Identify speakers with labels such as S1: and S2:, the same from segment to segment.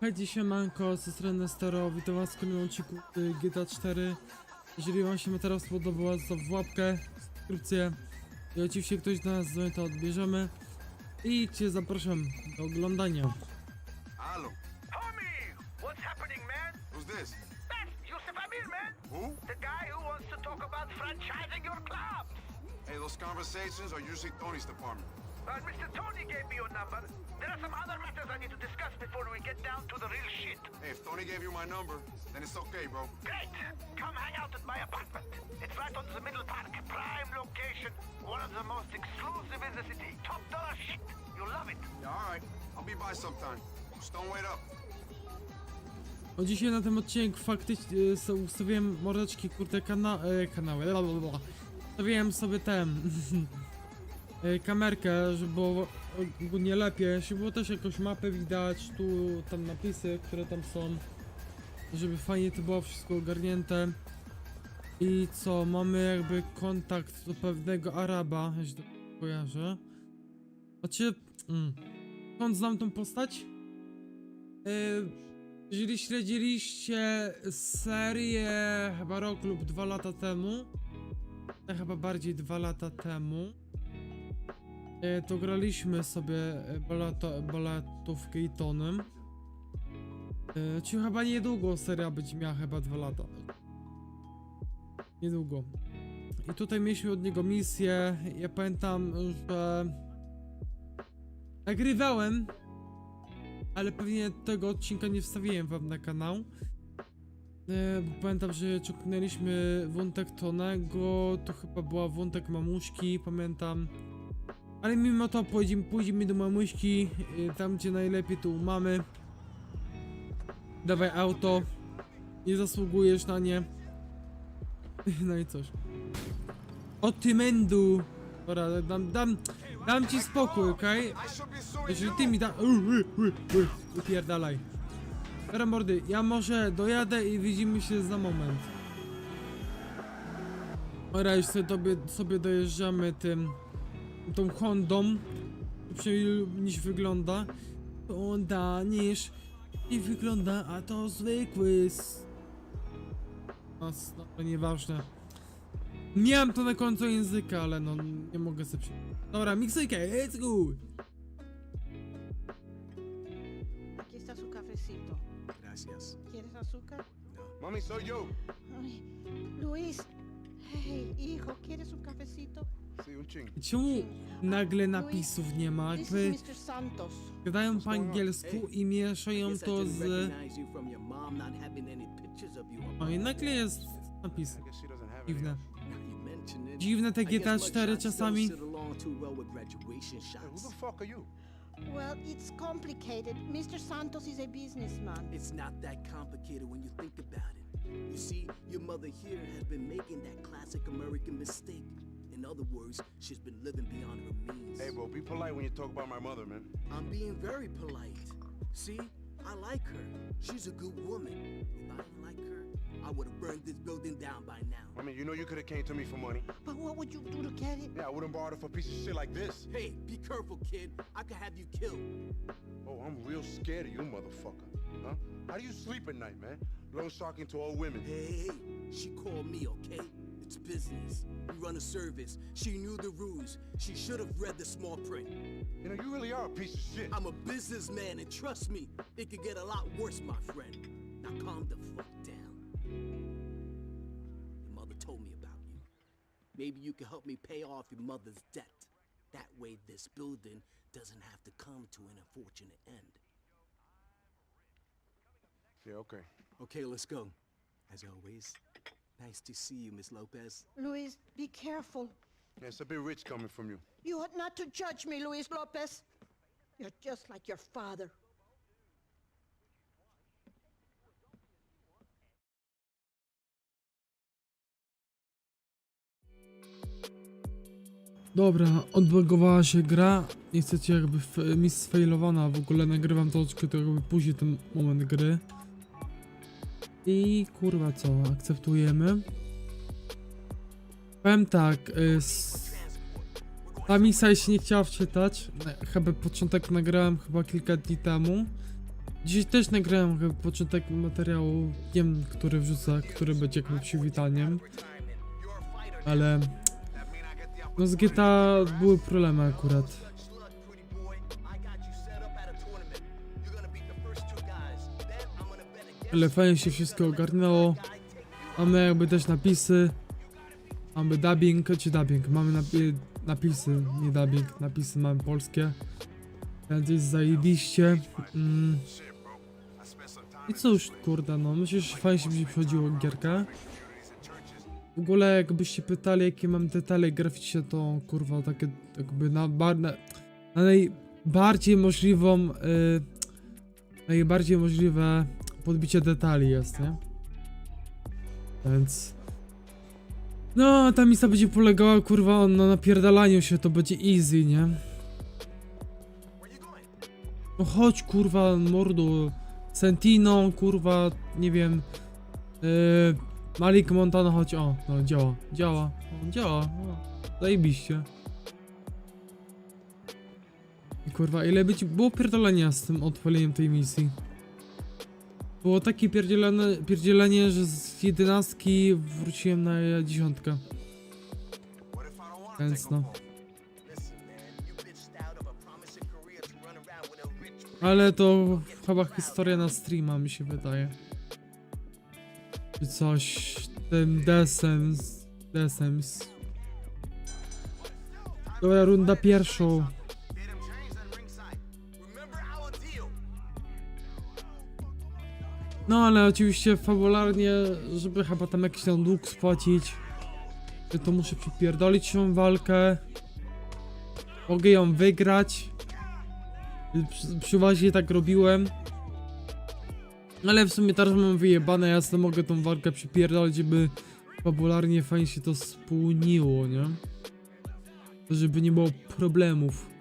S1: Hej, siemanko, ze strony Stero, witam was w kolejnym odcinku GTA 4 Jeżeli wam się teraz podobało, to w łapkę, subskrypcję I oczywiście ktoś do nas dzwoni, to odbierzemy I cię zapraszam do oglądania
S2: Halo,
S3: Homie, what's happening, man?
S2: who's this?
S3: That's Yusuf Amir, man.
S2: Who?
S3: The guy who wants to talk about franchising your clubs.
S2: Hey, those conversations are usually Tony's department.
S3: But Mr. Tony gave me your number. There are some other matters I need to discuss before we get down to the real shit.
S2: Hey, if Tony gave you my number, then it's okay, bro.
S3: Great. Come hang out at my apartment. It's right on the middle park. Prime location. One of the most exclusive in the city. Top dollar shit. You'll love it.
S2: Yeah, all right. I'll be by sometime. Just don't wait up.
S1: O dzisiaj na tym odcinku faktycznie y, so- ustawiłem mordeczki, kurde, kana e, kanały, lalalala. Ustawiłem sobie tę e, kamerkę, żeby było ogólnie lepiej, żeby było też jakąś mapę widać, tu tam napisy, które tam są, żeby fajnie to było wszystko ogarnięte. I co, mamy jakby kontakt do pewnego Araba, jeśli kojarzę. Znaczy, mm, skąd znam tą postać? Yy, jeżeli śledziliście serię chyba rok lub dwa lata temu, e, chyba bardziej dwa lata temu, to graliśmy sobie e, balato, balatówkę i tonem. E, Czyli chyba niedługo seria będzie miała chyba dwa lata. Niedługo. I tutaj mieliśmy od niego misję. Ja pamiętam, że nagrywałem ale pewnie tego odcinka nie wstawiłem wam na kanał. E, bo pamiętam, że ciągnęliśmy wątek Tonego, to chyba była wątek mamuśki, pamiętam. Ale mimo to pójdziemy, pójdziemy do mamuśki, e, tam gdzie najlepiej tu mamy. Dawaj auto, nie zasługujesz na nie. No i coś. O ty mędu! Dobra, dam, dam, dam ci spokój, okej?
S2: Suing
S1: Jeżeli ty mi da... Wypierdalaj. Dobra mordy, ja może dojadę i widzimy się za moment. Dobra, już sobie, sobie dojeżdżamy tym... tą Hondą. Przynajmniej niż wygląda. Honda niż... Nie wygląda, a to zwykły... s- No, no nieważne. Miałem to na końcu języka, ale no nie mogę sobie przy... Dobra, miksyjkę, let's go!
S4: Aquí está su cafecito.
S5: Gracias.
S4: ¿Quieres azúcar?
S2: Mami, soy yo.
S4: Ay, Luis. Hey, hijo, ¿quieres un cafecito?
S1: Czemu nagle napisów nie ma? Jakby gadają po angielsku i mieszają to z... No i nagle jest napis. Dziwne. Dziwne te GTA
S5: mugshots
S1: 4
S5: don't
S1: czasami.
S5: Well,
S4: it's complicated. Mr. Santos is a businessman.
S5: It's not that complicated when you think about it. You see, your mother here has been making that classic American mistake. In other words, she's been living beyond her means.
S2: Hey, bro, be polite when you talk about my mother, man.
S5: I'm being very polite. See, I like her. She's a good woman. If I didn't like her, I would have burned this building down by now.
S2: I mean, you know you could have came to me for money.
S4: But what would you do to get it?
S2: Yeah, I wouldn't borrow it for a piece of shit like this.
S5: Hey, be careful, kid. I could have you killed.
S2: Oh, I'm real scared of you, motherfucker. Huh? How do you sleep at night, man? Loan sharking to old women.
S5: Hey, hey, hey, she called me, okay? It's business. We run a service. She knew the rules. She should have read the small print.
S2: You know, you really are a piece of shit.
S5: I'm a businessman, and trust me, it could get a lot worse, my friend. Now calm the fuck down. Your mother told me about you. Maybe you can help me pay off your mother's debt. That way, this building doesn't have to come to an unfortunate end.
S2: Yeah, okay.
S5: Okay, let's go. As always, nice to see you, Miss Lopez.
S4: Luis, be careful.
S2: It's a bit rich coming from you.
S4: You ought not to judge me, Luis Lopez. You're just like your father.
S1: Dobra, odblokowała się gra. Niestety jakby mi sfailowana. W ogóle nagrywam troszeczkę to jakby później ten moment gry. I kurwa co, akceptujemy. Powiem tak, y, ta misja się nie chciała wczytać. Chyba początek nagrałem chyba kilka dni temu. Dzisiaj też nagrałem chyba początek materiału, wiem, który wrzucę, który będzie jakby przywitaniem. Ale... No z GTA były problemy akurat. Ale fajnie się wszystko ogarnęło. Mamy jakby też napisy. Mamy dubbing, czy dubbing, mamy napi napisy, nie dubbing, napisy mamy polskie. Więc jest zajebiście. Mm. I cóż, kurde, no myślę, że fajnie się będzie przychodziło gierkę. W ogóle jakbyście pytali, jakie mam detale graficzne, to kurwa takie jakby na, na, na najbardziej możliwą, y, najbardziej możliwe podbicie detali jest, nie? Więc... No, ta misja będzie polegała, kurwa, na napierdalaniu się, to będzie easy, nie? No chodź, kurwa, mordo. Sentino, kurwa, nie wiem. Yy, Malik Montana, chodź, o, no działa, działa, o, działa, o, zajebiście. I kurwa, ile być, było pierdolenia z tym odpaleniem tej misji. Było takie pierdzielenie, pierdzielenie, że z jedenastki wróciłem na dziesiątkę. Więc no. Ale to chyba historia na streama mi się wydaje. Czy coś tym Desems. Desems. Dobra, runda pierwszą. No ale oczywiście fabularnie, żeby chyba tam jakiś tam dług spłacić, to muszę przypierdolić tą walkę. Mogę ją wygrać. Przy, tak robiłem. Ale w sumie teraz mam wyjebane, ja sobie mogę tą walkę przypierdolić, żeby fabularnie fajnie się to spełniło, nie? Żeby nie było problemów.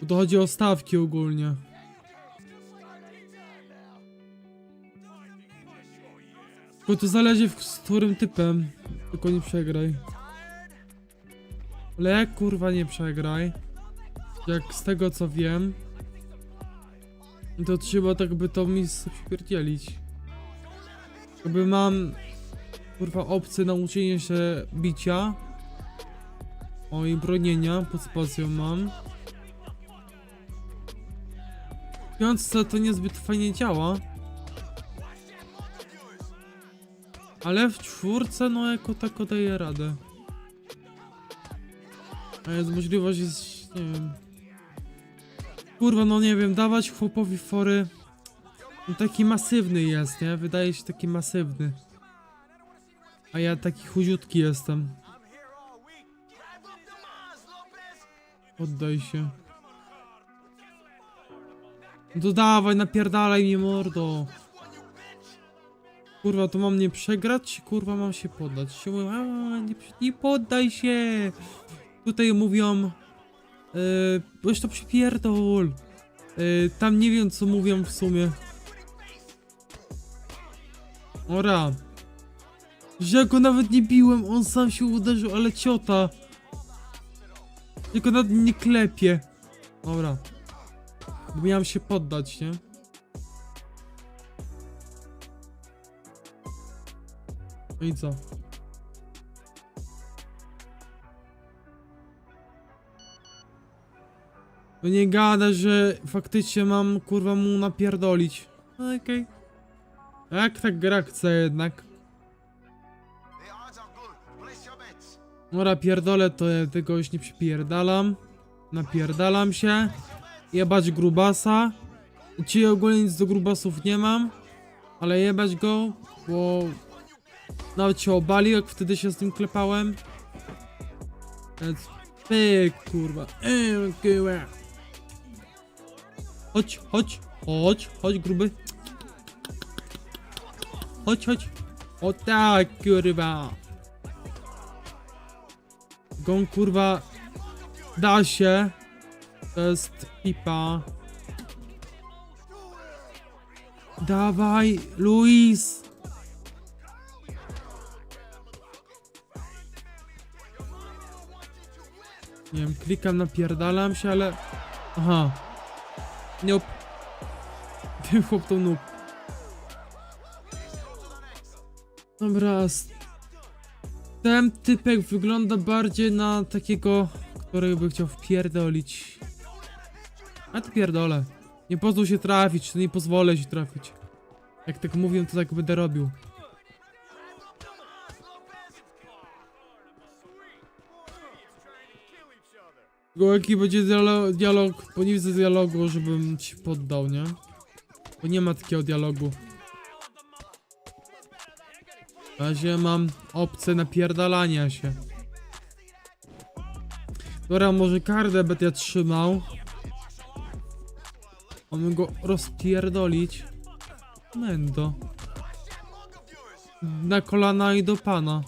S1: Bo to chodzi o stawki ogólnie. Bo to zależy w, z którym typem. Tylko nie przegraj. Ale jak kurwa nie przegraj? Jak z tego co wiem. To trzeba tak by to mi przypierdzielić. Jakby mam kurwa opcję nauczenia się bicia. O i bronienia pod spacją mam. Piątce to niezbyt fajnie działa. Ale w czwórce no jako tako daje radę. A jest możliwość jest, nie wiem. Kurwa no nie wiem, dawać chłopowi fory. No taki masywny jest, nie? Wydaje się taki masywny. A ja taki chudziutki jestem. Oddaj się. No to dawaj, napierdalaj mnie mordo. Kurwa, to mam nie przegrać, kurwa mam się poddać? Się mówią, nie, nie poddaj się. Tutaj mówią, yy, weź to przypierdol. Yy, tam nie wiem co mówią w sumie. Ora. Że go nawet nie biłem, on sam się uderzył, ale ciota. Tylko nawet nie klepie. Dobra. Bo miałem się poddać, nie? No i co? No nie gada, że faktycznie mam kurwa mu napierdolić. Okej. Jak tak gra chce jednak. Dobra, pierdolę, to ja tego już nie przypierdalam. Napierdalam się. Jebać grubasa. Ci ogólnie nic do grubasów nie mam. Ale jebać go, bo... Nawet się obalił, jak wtedy się z nim klepałem. Więc... Pyk, kurwa. Eee, kurwa. Chodź, chodź, chodź, chodź, gruby. Chodź, chodź. O tak, kurwa. Gon kurwa da się. To jest pipa. Dawaj, Luis. Nie wiem, klikam, napierdalam się, ale... Aha. Nope. Ten chłop to noob. Dobra, ten typek wygląda bardziej na takiego, który by chciał wpierdolić. A ty pierdolę. Nie pozwól się trafić, nie pozwolę się trafić. Jak tak mówią, to tak będę robił. Tylko jaki będzie dialog, dialog, bo nie widzę dialogu, żebym ci poddał, nie? Bo nie ma takiego dialogu. W razie mam opcję napierdalania się. Dobra, może kardę będę trzymał. Mamy go rozpierdolić. Mendo. Na kolana i do pana.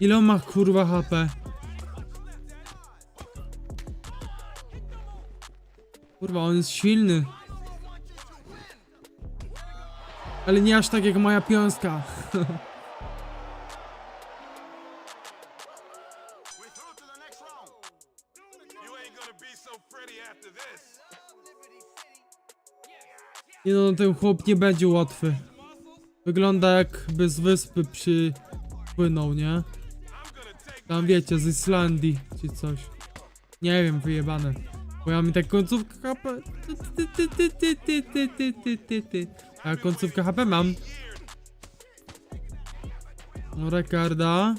S1: Ile on ma kurwa HP? Kurwa, on jest silny. Ale nie aż tak jak moja piąska. Nie no, ten chłop nie będzie łatwy. Wygląda jakby z wyspy przypłynął, nie? Tam wiecie, z Islandii czy coś. Nie wiem, wyjebane. Bo ja mi tak końcówkę HP... A końcówkę HP mam. No, rekarda.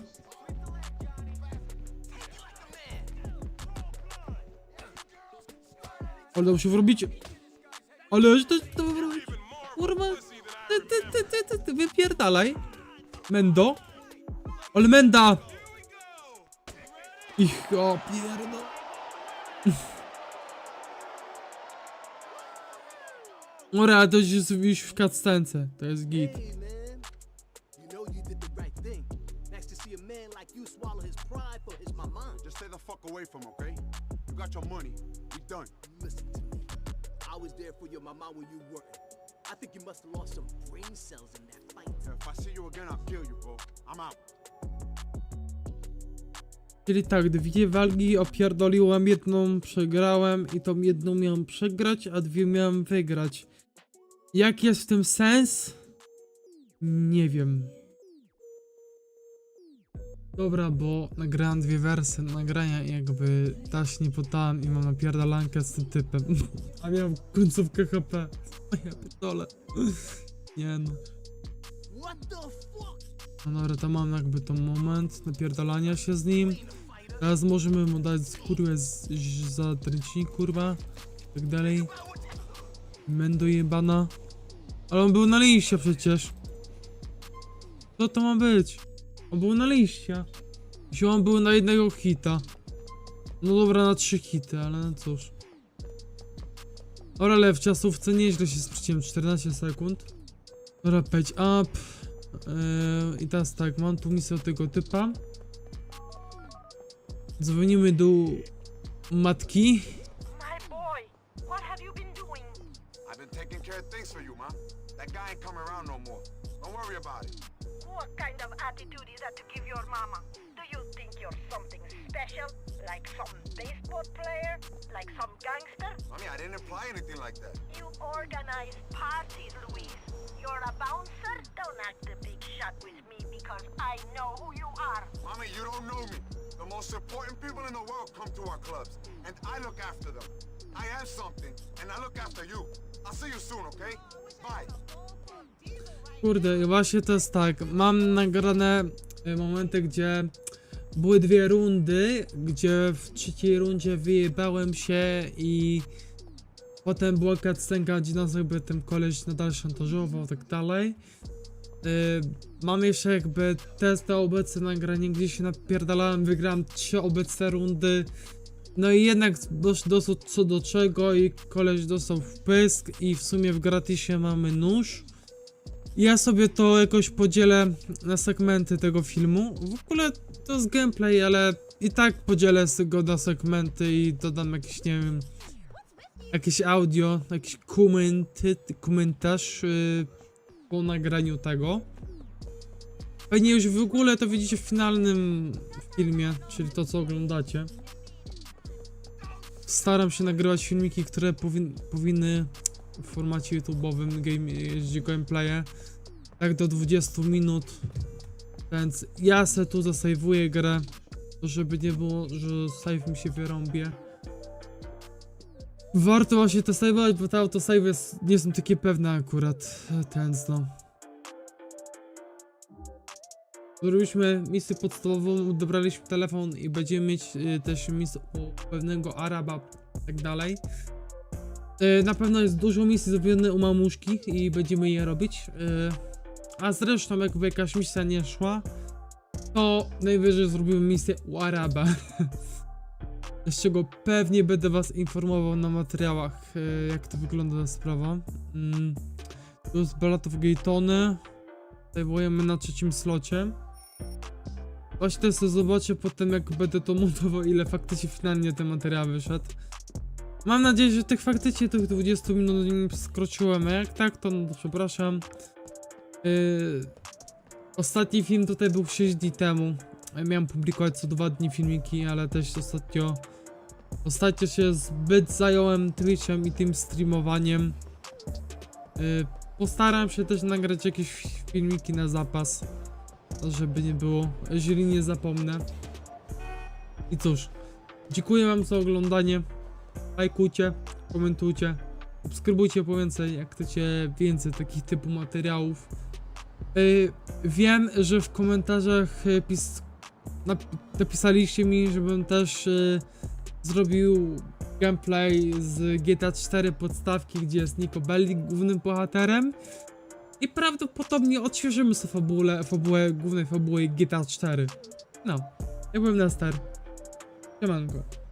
S1: Ale dał wrobić. Ale że to, to ma... Ty, ty, ty, ty, ty, ty, wypierdalaj. Mendo. Olmenda! Ich, o pierdo. Ora, to jest już w kadstence. To jest git.
S5: You
S2: got your money. We done.
S5: Listen to me. I was there for your mama when you. I think you must have lost some brain cells in that fight.
S2: If I see you again, I'll kill you, bro. I'm out.
S1: Czyli tak, dwie walki opierdoliłem, jedną przegrałem i tą jedną miałem przegrać, a dwie miałem wygrać. Jak jest w tym sens? Nie wiem. Dobra, bo nagrałem dwie wersy nagrania i jakby też nie podałem i mam napierdalankę z tym typem. A miałem końcówkę HP. A ja pierdolę. Nie no. No dobra, to mam jakby to moment napierdalania się z nim. Teraz możemy mu dać kurwę za tręcznik, kurwa. Tak dalej. Mendo jebana. Ale on był na liście przecież. Co to ma być? On był na liście. Jeśli on był na jednego hita. No dobra, na trzy hity, ale no cóż. Dobra, ale w czasówce nieźle się sprzeciłem, 14 sekund. Dobra, page up. Eee, I teraz tak, mam tu misję tego typa. Dzwonimy do matki.
S2: I've been taking care of things for you, ma. That guy ain't coming around no more. Don't worry about it.
S6: What kind of attitude is that to give your mama? Do you think you're something special? Like some baseball player? Like some gangster?
S2: Mean, I didn't imply anything like that.
S6: You organize parties, Luis. You're a bouncer? Don't act the big shot with me because I know who you are.
S2: Mommy, you don't know me. The most important people in the world come to our clubs, and I look after them. I am something, and I look after you. I'll see you soon, okay? Bye.
S1: Kurde, i właśnie to jest tak. Mam nagrane e, momenty, gdzie były dwie rundy, gdzie w trzeciej rundzie wyjebałem się i potem była cutscenka, gdzie nas jakby ten koleś nadal szantażował, tak dalej. Yy, mam jeszcze jakby test na obecne nagranie, gdzie się napierdalałem, wygrałem trzy obecne rundy. No i jednak doszło co do czego i koleś dostał wpysk i w sumie w gratisie mamy nóż. Ja sobie to jakoś podzielę na segmenty tego filmu. W ogóle to jest gameplay, ale i tak podzielę z go na segmenty i dodam jakiś, nie wiem, jakieś audio, jakiś komenty, komentarz yy, po nagraniu tego. Pewnie już w ogóle to widzicie w finalnym filmie, czyli to co oglądacie. Staram się nagrywać filmiki, które powin powinny w formacie YouTube'owym game, gameplaye tak do 20 minut. Więc ja se tu zasejwuję grę, żeby nie było, że save mi się wyrąbie. Warto właśnie to save'ować, bo te autosave jest, nie są takie pewne akurat, ten no. Zrobiliśmy misję podstawową, dobraliśmy telefon i będziemy mieć y, też misję u pewnego Araba i tak dalej. Y, na pewno jest dużo misji zrobione u mamuszki i będziemy je robić. Y, a zresztą jakby jakaś misja nie szła, to najwyżej zrobimy misję u Araba. Z czego pewnie będę was informował na materiałach, y, jak to wygląda ta sprawa. Mm, tu jest Balatów Gatony. Tutaj wołujemy na trzecim slocie. Właśnie sobie zobaczę potem jak będę to montował ile faktycznie finalnie ten materiał wyszedł. Mam nadzieję, że tych faktycznie tych 20 minut nie skroczyłem, a jak tak to no przepraszam. Yy, ostatni film tutaj był 6 dni temu. Miałem publikować co 2 dni filmiki, ale też ostatnio Ostatnio się zbyt zająłem Twitchem i tym streamowaniem. Yy, postaram się też nagrać jakieś filmiki na zapas, żeby nie było, jeżeli nie zapomnę. I cóż, dziękuję wam za oglądanie. Lajkujcie, komentujcie, subskrybujcie po więcej, jak chcecie więcej takich typu materiałów. Yy, wiem, że w komentarzach yy, pis nap- napisaliście mi, żebym też yy, zrobił gameplay z GTA 4 podstawki, gdzie jest Nico Bellic głównym bohaterem. I prawdopodobnie odświeżymy sobie fabułę, fabułę głównej fabuły GTA 4. No, ja byłem Nester. Siemanko.